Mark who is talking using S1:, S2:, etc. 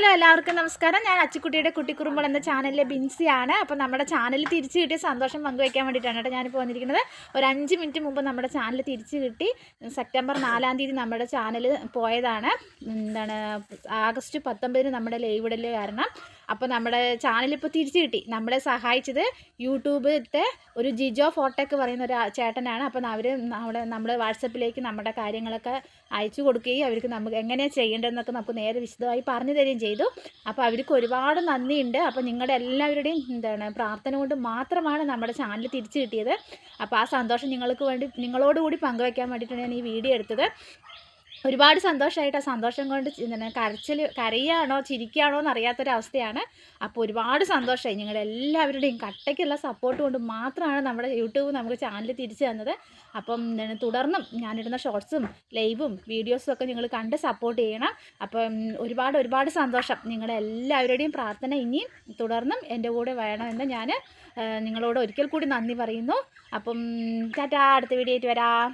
S1: Hello എല്ലാവർക്കും നമസ്കാരം. ഞാൻ അച്ചിക്കുട്ടിയുടെ കുട്ടിക്കുറുമ്പൾ എന്ന ചാനലിലെ ബിൻസിയാണ്. അപ്പോൾ നമ്മുടെ ചാനൽ തിരിച്ചു കിട്ടിയ സന്തോഷം പങ്കുവയ്ക്കാൻ വേണ്ടിയിട്ടാണ് കേട്ടോ ഞാനിപ്പോൾ വന്നിരിക്കുന്നത്. ഒരു അഞ്ച് മിനിറ്റ് മുമ്പ് നമ്മുടെ ചാനൽ തിരിച്ചു കിട്ടി. സെപ്റ്റംബർ നാലാം തീയതി നമ്മുടെ ചാനൽ പോയതാണ്. എന്താണ് ആഗസ്റ്റ് പത്തൊമ്പതിന് നമ്മുടെ ലൈവ് ഇടൽ കാരണം. അപ്പോൾ നമ്മുടെ ചാനൽ ഇപ്പോൾ തിരിച്ചു കിട്ടി. നമ്മളെ സഹായിച്ചത് യൂട്യൂബിലത്തെ ഒരു ജിജോ ഫോട്ടോക്ക് പറയുന്ന ഒരു ചേട്ടനാണ്. അപ്പോൾ അവർ നമ്മുടെ നമ്മൾ വാട്സപ്പിലേക്ക് നമ്മുടെ കാര്യങ്ങളൊക്കെ അയച്ചു കൊടുക്കുകയും അവർക്ക് നമുക്ക് എങ്ങനെയാണ് ചെയ്യേണ്ടതെന്നൊക്കെ നമുക്ക് നേരെ വിശദമായി പറഞ്ഞു തരികയും ചെയ്തു. അപ്പോൾ അവർക്ക് ഒരുപാട് നന്ദിയുണ്ട്. അപ്പോൾ നിങ്ങളുടെ എല്ലാവരുടെയും എന്താണ് പ്രാർത്ഥന കൊണ്ട് മാത്രമാണ് നമ്മുടെ ചാനൽ തിരിച്ചു കിട്ടിയത്. അപ്പോൾ ആ സന്തോഷം നിങ്ങൾക്ക് വേണ്ടി നിങ്ങളോടുകൂടി പങ്കുവയ്ക്കാൻ വേണ്ടിയിട്ടാണ് ഞാൻ ഈ വീഡിയോ എടുത്തത്. ഒരുപാട് സന്തോഷമായിട്ട് ആ സന്തോഷം കൊണ്ട് കരച്ചിൽ കരയാണോ ചിരിക്കുകയാണോ എന്നറിയാത്തൊരവസ്ഥയാണ്. അപ്പോൾ ഒരുപാട് സന്തോഷമായി നിങ്ങളുടെ എല്ലാവരുടെയും കട്ടയ്ക്കുള്ള സപ്പോർട്ട് കൊണ്ട് മാത്രമാണ് നമ്മുടെ യൂട്യൂബ് നമുക്ക് ചാനൽ തിരിച്ചു തന്നത്. അപ്പം തുടർന്നും ഞാനിടുന്ന ഷോർട്സും ലൈവും വീഡിയോസും ഒക്കെ നിങ്ങൾ കണ്ട് സപ്പോർട്ട് ചെയ്യണം. അപ്പം ഒരുപാട് ഒരുപാട് സന്തോഷം. നിങ്ങളുടെ എല്ലാവരുടെയും പ്രാർത്ഥന ഇനിയും തുടർന്നും എന്റെ കൂടെ വേണമെന്ന് ഞാൻ നിങ്ങളോട് ഒരിക്കൽ കൂടി നന്ദി പറയുന്നു. അപ്പം ടാറ്റാ അടുത്ത വീഡിയോ ആയിട്ട് വരാം.